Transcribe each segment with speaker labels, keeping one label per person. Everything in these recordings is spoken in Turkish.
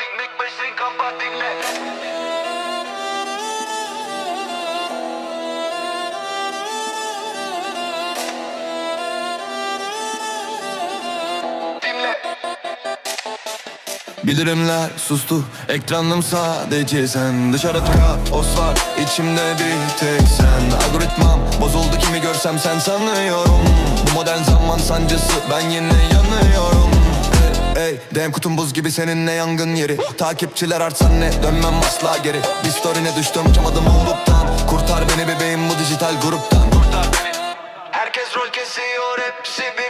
Speaker 1: çekmek başın kafa dinle. Bildirimler sustu ekranım sadece sen. Dışarı kaos var içimde bir tek sen. Algoritmam bozuldu kimi görsem sen sanıyorum. Bu modern zaman sancısı ben yine yanıyorum. Ey, dem kutum buz gibi seninle yangın yeri? Takipçiler artsan ne? Dönmem asla geri. Bir story'ne düştüm çamadım umluktan Kurtar beni bebeğim bu dijital gruptan. Kurtar beni. Herkes rol kesiyor hepsi bir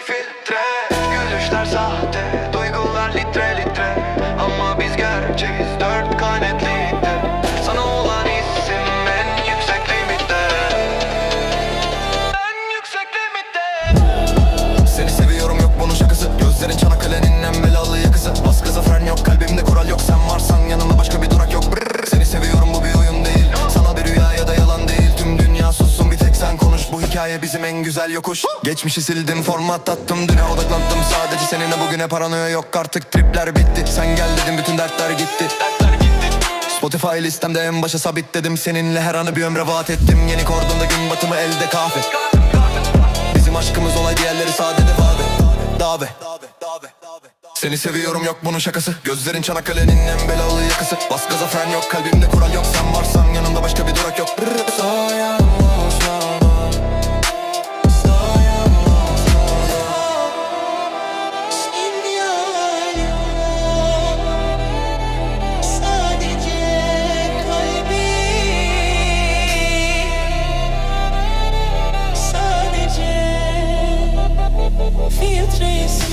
Speaker 1: hikaye bizim en güzel yokuş. Geçmişi sildim format attım Düne odaklandım. Sadece seninle bugüne paranoya yok Artık tripler bitti. Sen gel dedim bütün dertler gitti. Spotify listemde en başa sabitledim Seninle her anı bir ömre vaat ettim. Yeni kordonda gün batımı elde kahve. Bizim aşkımız olay diğerleri sade defabe Dave. Seni seviyorum yok bunun şakası. Gözlerin Çanakkale'nin en belalı yakası. Bas gaza fren yok kalbimde kural yok. Sen varsan trees.